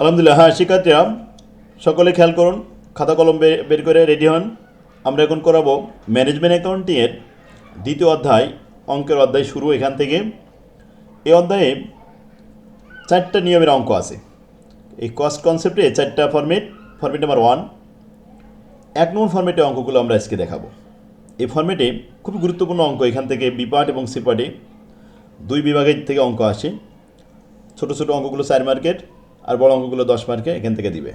আলহামদুলিল্লাহ হ্যাঁ শিক্ষার্থীরা, সকলে খেয়াল করুন, খাতা কলম বের করে রেডি হন। আমরা এখন করাবো ম্যানেজমেন্ট অ্যাকাউন্টিংয়ের দ্বিতীয় অধ্যায়, অঙ্কের অধ্যায় শুরু এখান থেকে। এই অধ্যায়ে চারটা নিয়মের অঙ্ক আছে। এই কস্ট কনসেপ্টে চারটা ফরমেট ফরমেট নাম্বার ওয়ান এক নম্বর ফরমেটে অঙ্কগুলো আমরা আজকে দেখাবো। এই ফরমেটে খুব গুরুত্বপূর্ণ অঙ্ক, এখান থেকে বি পার্ট এবং সি পার্টে দুই বিভাগের থেকে অঙ্ক আসে। ছোটো ছোটো অঙ্কগুলো চার মার্কের আর বড় অঙ্কগুলো দশ মার্কে এখান থেকে দিবে।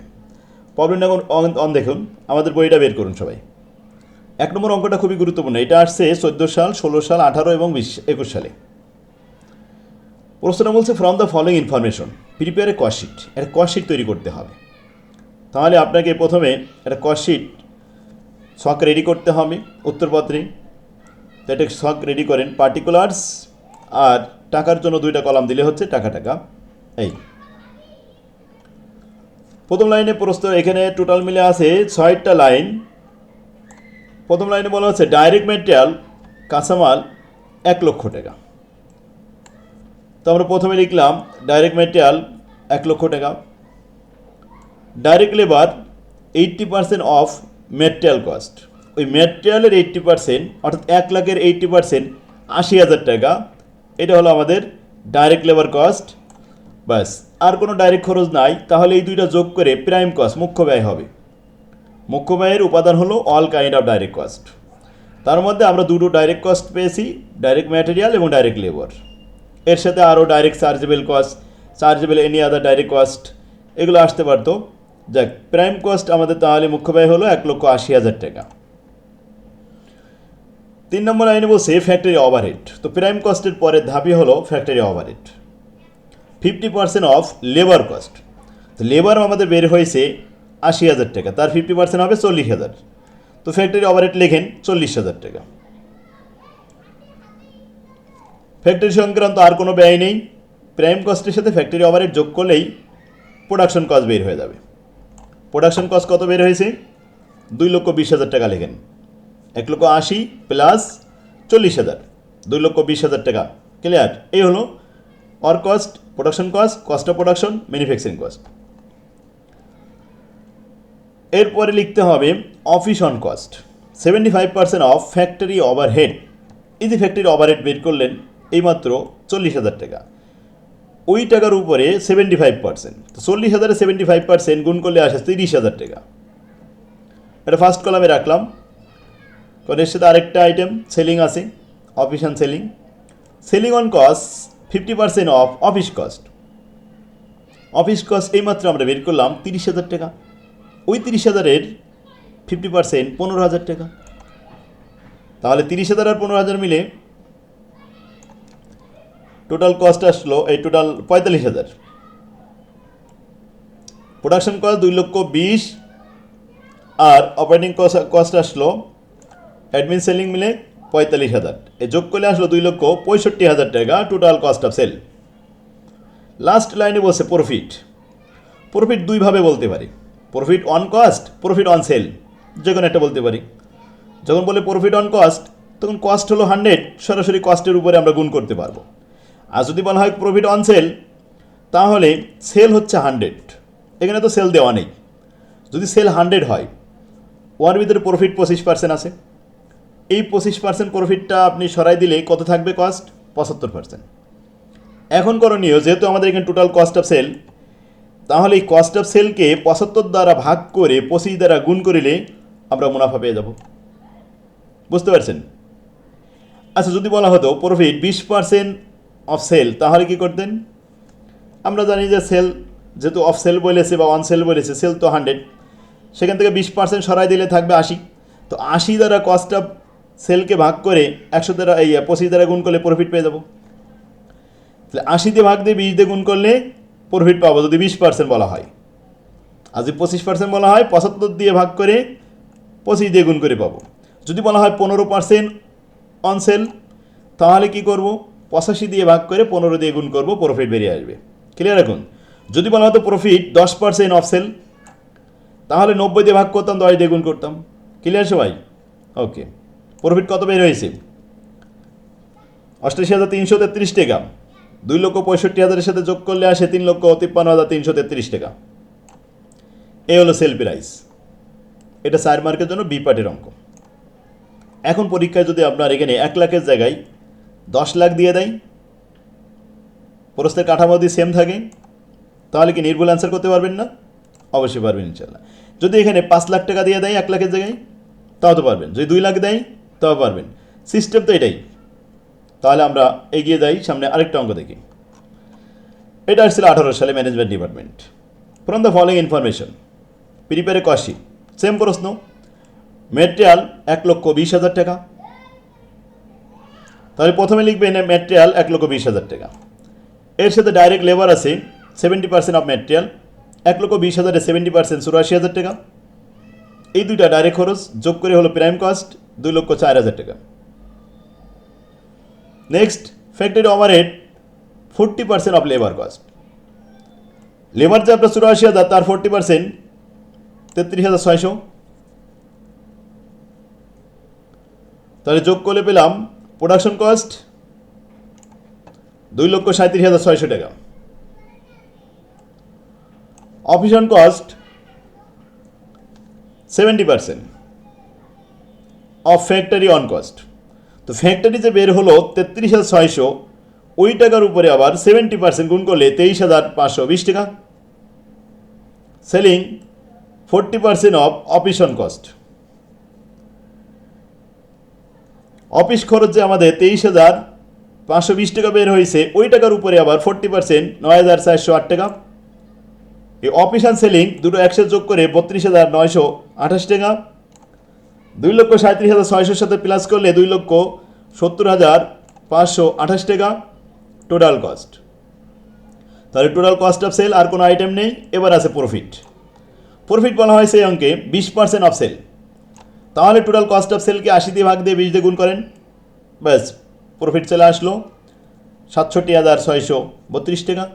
প্রবলেম এখন অন- দেখুন, আমাদের বইটা বের করুন সবাই। এক নম্বর অঙ্কটা খুবই গুরুত্বপূর্ণ, এটা আসছে চোদ্দ সাল, ষোলো সাল, আঠারো এবং বিশ, একুশ সালে। প্রশ্নটা বলছে from the following information prepare a cost sheet একটা কশিট তৈরি করতে হবে। তাহলে আপনাকে প্রথমে একটা কশিট শখ রেডি করতে হবে, উত্তরপত্রে। তো এটা শখ রেডি করেন পার্টিকুলার্স আর টাকার জন্য দুইটা কলাম দিলে হচ্ছে টাকা টাকা। এই। প্রথম লাইনে প্রশ্ন এখানে টোটাল মিলে আছে ছয়টা লাইন প্রথম লাইনে বলা হচ্ছে ডাইরেক্ট মেটেরিয়াল কাঁচামাল এক লক্ষ টাকা। তো আমরা প্রথমে লিখলাম ডাইরেক্ট মেটেরিয়াল এক লক্ষ টাকা। Direct labour eighty percent of material cost ওই মেটেরিয়ালের এইট্টি পার্সেন্ট অর্থাৎ এক লাখের এইট্টি পার্সেন্ট আশি হাজার টাকা। এটা হলো আমাদের ডাইরেক্ট লেবার কস্ট ব্যাস। আর কোনো ডাইরেক্ট খরচ নাই, তাহলে এই দুইটা যোগ করে প্রাইম কস্ট মুখ্য ব্যয় হবে। মুখ্য ব্যয়ের উপাদান হলো all kind of direct cost তার মধ্যে আমরা দুটো ডাইরেক্ট কস্ট পেয়েছি ডাইরেক্ট ম্যাটেরিয়াল এবং ডাইরেক্ট লেবার এর সাথে আরও direct chargeable cost chargeable any other direct cost এগুলো আসতে পারতো। যাক প্রাইম কস্ট আমাদের তাহলে মুখ্য ব্যয় হলো এক লক্ষ আশি হাজার টাকা। তিন নম্বর আইনে বলছে ফ্যাক্টরি ওভারহেড তো প্রাইম কস্টের পরের ধাপই হলো factory overhead fifty percent of labour cost. তো লেবার আমাদের বের হয়েছে আশি হাজার টাকা, তার ফিফটি পার্সেন্ট হবে চল্লিশ হাজার। তো ফ্যাক্টরি ওভারহেড লেখেন চল্লিশ হাজার টাকা। ফ্যাক্টরি সংক্রান্ত আর কোনো ব্যয় নেই। প্রাইম কস্টের সাথে ফ্যাক্টরি ওভারহেড যোগ করলেই প্রোডাকশন কস্ট বের হয়ে যাবে। প্রোডাকশন কস্ট কত বের হয়েছে? দুই লক্ষ বিশ হাজার টাকা লেখেন। এক লক্ষ আশি প্লাস চল্লিশ হাজার। দুই লক্ষ বিশ হাজার টাকা। ক্লিয়ার এই হলো or cost production cost cost of production manufacturing cost এরপরে লিখতে হবে office on cost seventy five percent of factory overhead এই যে ফ্যাক্টরি ওভারহেড বের করলেন, এইমাত্র চল্লিশ হাজার টাকা। ওই টাকার উপরে সেভেন্টি ফাইভ পার্সেন্ট চল্লিশ হাজারে সেভেন্টি ফাইভ পার্সেন্ট গুণ করলে আসে তিরিশ হাজার টাকা। এটা ফার্স্ট কলামে রাখলাম। কারণ এর সাথে আরেকটা আইটেম সেলিং আছে। Office and selling selling on cost fifty percent of office cost. Office cost এইমাত্র আমরা বের করলাম তিরিশ হাজার টাকা। ওই তিরিশ হাজারের ফিফটি পার্সেন্ট পনেরো হাজার টাকা। তাহলে তিরিশ হাজার আর পনেরো হাজার মিলে টোটাল কস্ট আসলো এই টোটাল পঁয়তাল্লিশ হাজার। প্রোডাকশন কস্ট দুই লক্ষ বিশ আর অপারেটিং কস্ট কস্ট আসলো। অ্যাডমিন সেলিং মিলে পঁয়তাল্লিশ হাজার। এ যোগ করলে আসলো দুই লক্ষ পঁয়ষট্টি হাজার টাকা total cost of sale last line বলছে প্রফিট প্রফিট দুইভাবে বলতে পারি। Profit on cost profit on sale যে কোনো একটা বলতে পারি। যখন বলে প্রফিট অন কস্ট তখন কস্ট হলো হান্ড্রেড সরাসরি কস্টের উপরে আমরা গুণ করতে পারব। আর যদি বলা হয় প্রফিট অন সেল তাহলে সেল হচ্ছে হান্ড্রেড এখানে তো সেল দেওয়া নেই। যদি সেল হান্ড্রেড হয় ওয়ার ভিতরে প্রফিট পঁচিশ পার্সেন্ট আছে। এই পঁচিশ পার্সেন্ট প্রফিটটা আপনি সরাই দিলে কত থাকবে কস্ট পঁচাত্তর পার্সেন্ট এখন করণীয়, যেহেতু আমাদের এখানে টোটাল কস্ট অফ সেল তাহলে এই কস্ট অফ সেলকে পঁচাত্তর দ্বারা ভাগ করে পঁচিশ দ্বারা গুণ করিলে আমরা মুনাফা পেয়ে যাব। বুঝতে পারছেন? আচ্ছা যদি বলা হতো প্রফিট বিশ পার্সেন্ট অফ সেল তাহলে কি করতেন? আমরা জানি যে সেল যেহেতু অফ সেল বলেছে বা অন সেল বলেছে সেল তো হান্ড্রেড সেখান থেকে বিশ পার্সেন্ট সরাই দিলে থাকবে আশি। তো আশি দ্বারা কস্ট অফ সেলকে ভাগ করে একশো দ্বারা, এই, পঁচিশ দ্বারা গুণ করলে প্রফিট পেয়ে যাব। তাহলে আশিতে ভাগ দিয়ে বিশ দিয়ে গুণ করলে প্রফিট পাবো, যদি বিশ পার্সেন্ট বলা হয়। আর যদি পঁচিশ পার্সেন্ট বলা হয়, পঁচাত্তর দিয়ে ভাগ করে পঁচিশ দিয়ে গুণ করে পাবো। যদি বলা হয় পনেরো পার্সেন্ট অন সেল তাহলে কি করব? পঁচাশি দিয়ে ভাগ করে পনেরো দিয়ে গুণ করব প্রফিট বেরিয়ে আসবে। ক্লিয়ার এখন? যদি বলা হতো প্রফিট দশ পার্সেন্ট অফ সেল তাহলে নব্বই দিয়ে ভাগ করতাম, দশ দিয়ে গুণ করতাম। ক্লিয়ার সবাই? ওকে প্রফিট কত বের হয়েছে? অষ্টাশি হাজার তিনশো তেত্রিশ টাকা। দুই লক্ষ পঁয়ষট্টি হাজারের সাথে যোগ করলে আসে তিন লক্ষ তিপ্পান্ন হাজার তিনশো তেত্রিশ টাকা। এই হলো সেল প্রাইস এটা চার মার্কের জন্য বি পার্টের অঙ্ক। এখন পরীক্ষায় যদি আপনার এখানে এক লাখের জায়গায় দশ লাখ দিয়ে দেয় প্রশ্নের কাঠামো যদি সেম থাকে, তাহলে কি নির্ভুল অ্যান্সার করতে পারবেন না? অবশ্যই পারবেন ইনশাল্লাহ যদি এখানে পাঁচ লাখ টাকা দিয়ে দেয় এক লাখের জায়গায়, তাও তো পারবেন। যদি দুই লাখ দেয় তাও পারবেন। সিস্টেম তো এটাই। তাহলে আমরা এগিয়ে যাই, সামনে আরেকটা অঙ্ক দেখি। এটা আসছিল আঠারো সালে management department from the following information প্রিপেয়ারে কষি সেম প্রশ্ন। মেটেরিয়াল এক লক্ষ বিশ হাজার টাকা। তাহলে প্রথমে লিখবেন মেটেরিয়াল এক লক্ষ বিশ হাজার টাকা। এর সাথে ডাইরেক্ট লেবার আছে সেভেন্টি পার্সেন্ট অফ মেটেরিয়াল এক লক্ষ বিশ হাজারে সেভেন্টি পার্সেন্ট চুরাশি হাজার টাকা। এই দুইটা ডাইরেক্ট খরচ যোগ করে হলো প্রাইম কস্ট দুই লক্ষ চার হাজার টাকা। Next factory overhead forty percent of labour cost labour যে আপনার চুরাশি হাজার, তার ফোরটি পার্সেন্ট তেত্রিশ হাজার ছয়শো। তাহলে যোগ করে পেলাম প্রোডাকশন কস্ট দুই লক্ষ সাঁত্রিশ হাজার ছয়শো টাকা। Office on cost seventy percent of factory on cost তো ফ্যাক্টরি যে বের হলো তেত্রিশ হাজার ছয়শো, ওই টাকার উপরে আবার সেভেন্টি পার্সেন্ট গুণ করলে তেইশ হাজার পাঁচশো বিশ টাকা। Selling forty percent of office on cost office খরচ যে আমাদের তেইশ হাজার পাঁচশো বিশ টাকা বের হয়েছে, ওই টাকার উপরে আবার ফোরটি পার্সেন্ট নয় হাজার চারশো আট টাকা। এই অফিস অ্যান্ড সেলিং দুটো একসাথে যোগ করে বত্রিশ হাজার নয়শো আঠাশ টাকা। দুই লক্ষ সাঁত্রিশ হাজার ছয়শোর সাথে প্লাস করলে দুই লক্ষ সত্তর হাজার পাঁচশো আঠাশ টাকা টোটাল কস্ট তাহলে টোটাল কস্ট অফ সেল আর কোনো আইটেম নেই, এবার আছে প্রফিট প্রফিট বলা হয় সেই অঙ্কে বিশ পার্সেন্ট অফ সেল তাহলে টোটাল কস্ট অফ সেলকে আশি দিয়ে ভাগ দিয়ে বিশ দিয়ে গুণ করেন। ব্যাস প্রফিট চলে আসলো সাতষট্টি হাজার ছয়শো বত্রিশ টাকা।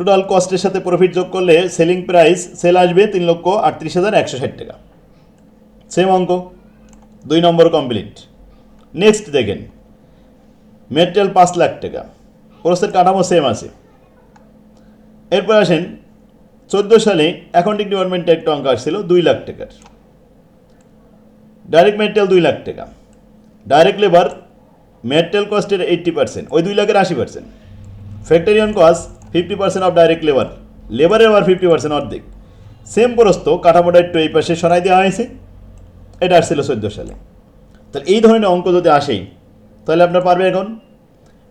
টোটাল কস্টের সাথে প্রফিট যোগ করলে সেলিং প্রাইস সেল আসবে তিন লক্ষ আটত্রিশ হাজার একশো ষাট টাকা। সেম অঙ্ক, দুই নম্বর কমপ্লিট নেক্সট দেখেন মেটেরিয়াল পাঁচ লাখ টাকা প্রসেসের কাঠামো সেম আছে। এরপর আসেন, চোদ্দ সালে অ্যাকাউন্টিং ডিপার্টমেন্টে একটা অঙ্ক আসছিল, দুই লাখ টাকার। ডাইরেক্ট মেটেরিয়াল দুই লাখ টাকা। ডাইরেক্ট লেবার মেটেরিয়াল কস্টের এইট্টি পার্সেন্ট ওই দুই লাখের আশি percent factory on cost fifty percent of direct labour লেবারের আবার ফিফটি পার্সেন্ট অর্ধেক। সেম প্রস্ত কাঠামোটা একটু এই পাশে সরাই দেওয়া হয়েছে। এটা আসছিল চোদ্দ সালে। তাহলে এই ধরনের অঙ্ক যদি আসেই, তাহলে আপনার পারবে এখন।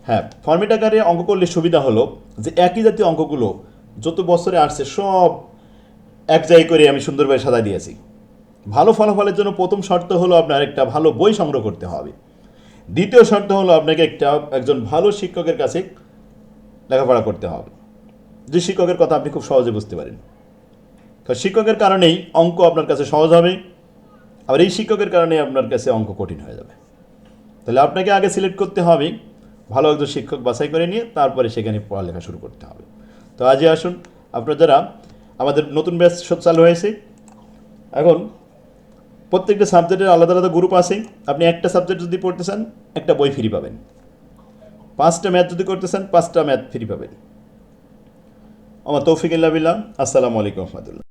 হ্যাঁ ফর্মেট আকারে অঙ্ক করলে সুবিধা হলো যে একই জাতীয় অঙ্কগুলো যত বছরে আসছে সব এক জায়গায় করে আমি সুন্দরভাবে সাদা দিয়েছি। ভালো ফলাফলের জন্য প্রথম শর্ত হলো আপনার একটা ভালো বই সংগ্রহ করতে হবে। দ্বিতীয় শর্ত হলো আপনাকে একটা একজন ভালো শিক্ষকের কাছে লেখাপড়া করতে হবে। যে শিক্ষকের কথা আপনি খুব সহজে বুঝতে পারেন। তো শিক্ষকের কারণেই অঙ্ক আপনার কাছে সহজ হবে, আবার এই শিক্ষকের কারণে আপনার কাছে অঙ্ক কঠিন হয়ে যাবে। তাহলে আপনাকে আগে সিলেক্ট করতে হবে, ভালো একজন শিক্ষক বাছাই করে নিয়ে তারপরে সেখানে পড়ালেখা শুরু করতে হবে। তো আজই আসুন, আপনারা যারা আমাদের নতুন ব্যাচ চালু হয়েছে, এখন প্রত্যেকটা সাবজেক্টের আলাদা আলাদা গ্রুপ আছে, আপনি একটা সাবজেক্ট যদি পড়তে চান, একটা বই ফ্রি পাবেন। পাঁচটা ম্যাথ যদি করতেছেন, পাঁচটা ম্যাথ ফ্রি পাবেন। আমার তৌফিক ইল্লা বিল্লাহ। আসসালামু আলাইকুম রহমতুল্লাহ।